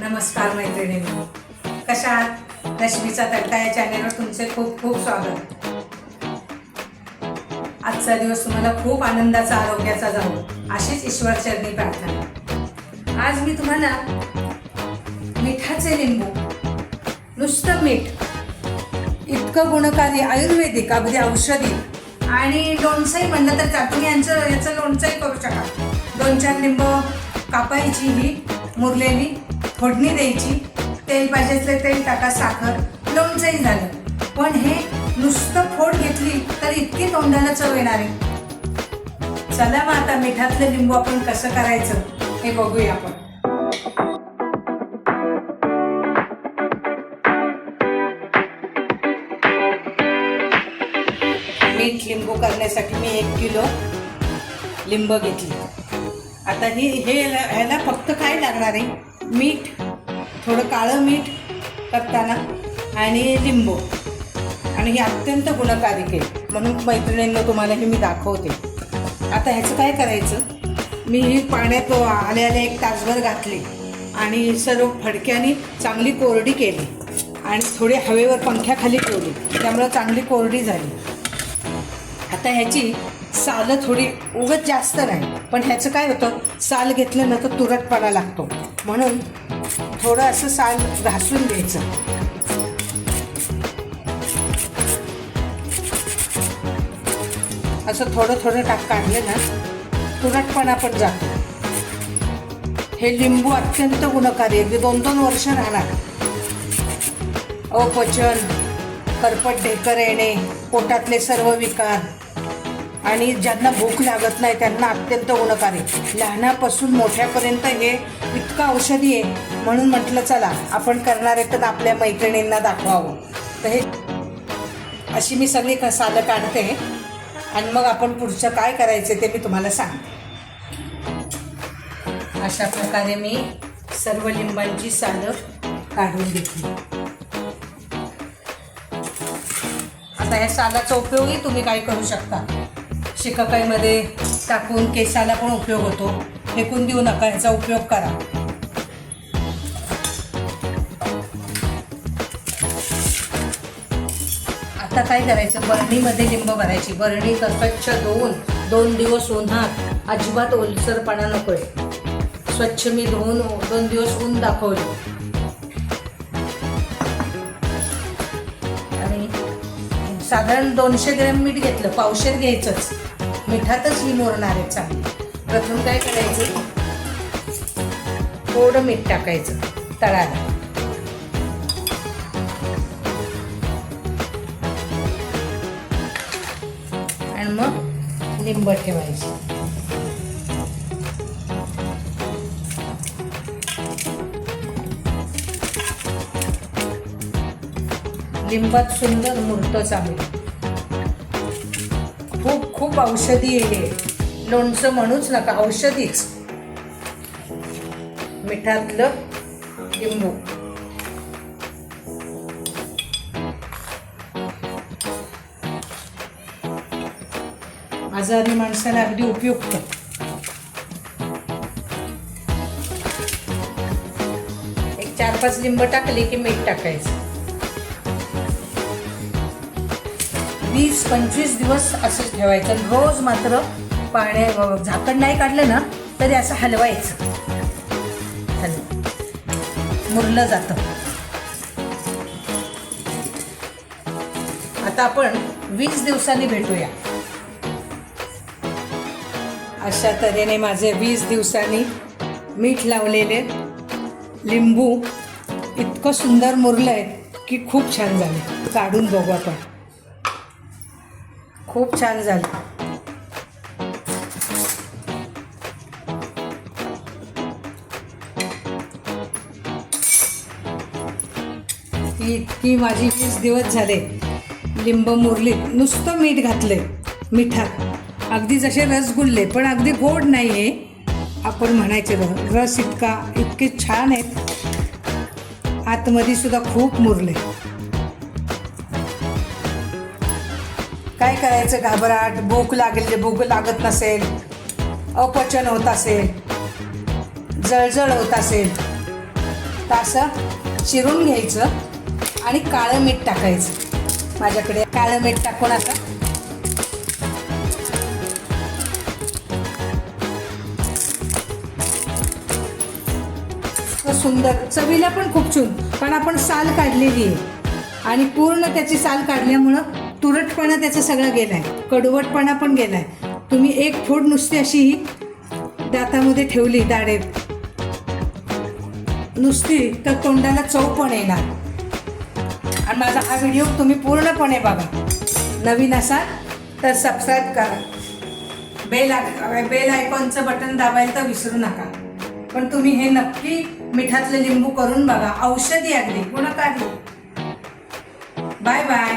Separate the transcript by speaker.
Speaker 1: नमस्कार मैत्रिणींनो. कशा आहात? रश्मीचा तट्टा या चॅनेलवर तुमचे खूप खूप स्वागत. आजचा दिवस तुम्हाला खूप आनंदाचा आरोग्याचा जाऊ अशीच ईश्वरचरणी प्रार्थना. आज मी तुम्हाला मिठाचे लिंबू नुसतं मीठ इतकं गुणकारी आयुर्वेदिक अगदी औषधी आणि लोणचंही म्हणलं तर तुम्ही यांचं याचं लोणचंही करू शकाल. दोन चार लिंब कापायची ही मुरलेली फोडणी द्यायची तेल पाहिजे असले तेल टाका साखर लोणचंही झालं. पण हे नुसतं फोड घेतली तर इतकी तोंडाला चव येणार आहे. चला मग आता मिठातलं लिंबू आपण कसं करायचं हे बघूया आपण. मीठ लिंबू करण्यासाठी मी एक किलो लिंब घेतली. आता ही हे ह्याला फक्त काय लागणार आहे? मीठ थोडं काळं मीठ करताना आणि लिंबू. आणि हे अत्यंत गुणकारिक आहे म्हणून मैत्रिणींना तुम्हाला हे मी दाखवते. आता ह्याचं काय करायचं? मी ही पाण्यात आले आले एक तासभर घातली आणि सर्व फडक्याने चांगली कोरडी केली आणि थोडी हवेवर पंख्याखाली ठेवली. त्यामुळं चांगली कोरडी झाली. आता ह्याची सालं थोडी उगत जास्त नाही पण ह्याचं काय होतं? साल घेतलं ना तर तुरटपणा लागतो. म्हणून थोडं असं साल घासून घ्यायचं. असं थोडं थोडं टाक काढलं ना तुरटपणा पण जातो. हे लिंबू अत्यंत गुणकारी अगदी दोन दोन वर्ष राहणार. अपचन करपट ढेकर येणे पोटातले सर्व विकार. आणि ज्यांना भूक लागत नाही त्यांना अत्यंत गुणकारी लहानापासून मोठ्यापर्यंत हे इतकं औषधी आहे. म्हणून म्हटलं चला आपण करणार आहे तर आपल्या मैत्रिणींना दाखवावं. तर हे अशी मी सगळी क- सालं काढते. आणि मग आपण पुढचं काय करायचं ते मी तुम्हाला सांगते. अशा प्रकारे मी सर्व लिंबांची सालं काढून घेतली. आता ह्या सालाचा उपयोगही तुम्ही काय करू शकता. शिकाकाईमध्ये टाकून केसाला पण उपयोग होतो. फेकून देऊ नका ह्याचा उपयोग करा. आता काय करायचं? बरणीमध्ये लिंब भरायची. बरणी स्वच्छ धुवून दोन दिवस उन्हात अजिबात ओलसरपणा नकोय. स्वच्छ मी धुवून दोन दिवस ऊन दाखवले. आणि साधारण दोनशे ग्रॅम मीठ घेतलं. पावशेर घ्यायचंच. मिठातच ही मोरणार आहे चांगली. प्रथम काय करायचं? थोडं मीठ टाकायचं तळाला. आणि मग लिंब ठेवायची. लिंबात सुंदर मूर्त चांगली. खूप औषधी आहे लोणचं म्हणूच नका औषधीच मिठातलं लिंबू. आजारी माणसाला अगदी उपयुक्त. एक चार पाच लिंब टाकले की मीठ टाकायचं. वीस पंचवीस दिवस असंच ठेवायचं. रोज मात्र पाण्या झाकण नाही काढलं ना तरी असं हलवायचं. हलव मुरलं जातं. आता आपण वीस दिवसांनी भेटूया. अशा तऱ्हेने माझे वीस दिवसांनी मीठ लावलेले लिंबू इतकं सुंदर मुरलं आहे की खूप छान झाले. काढून बघू आपण. खूप छान झालं. इतकी माझी वीस दिवस झाले. लिंब मुरलीत नुसतं मीठ घातले मिठात. अगदी जसे रसगुल्ले पण अगदी गोड नाही आहे आपण म्हणायचे र- रस इतका इतके छान आहेत. आतमध्ये सुद्धा खूप मुरले. काय करायचं घाबराट? भूक लागली भूक लागत नसेल. अपचन होत असेल. जळजळ होत असेल. तर असं चिरून घ्यायचं आणि काळं मीठ टाकायचं. माझ्याकडे काळं मीठ टाकून असं सुंदर. चवीला पण खूप छून पण आपण साल काढलेली आहे. आणि पूर्ण त्याची साल काढल्यामुळं तुरटपणा त्याचा सगळा गेलाय. कडवटपणा पण गेलाय. तुम्ही एक फोड नुसती अशी ही दातामध्ये ठेवली दाढेत. नुसती तर तोंडाला चव पण येणार. आणि माझा हा व्हिडिओ तुम्ही पूर्णपणे बघा. नवीन असाल तर सबस्क्राईब करा. बेल आय बेल आयकॉनचं बटन दाबायला तर विसरू नका. पण तुम्ही हे नक्की मिठातलं लिंबू करून बघा. औषधी अगदी गुणकारी. Bye bye.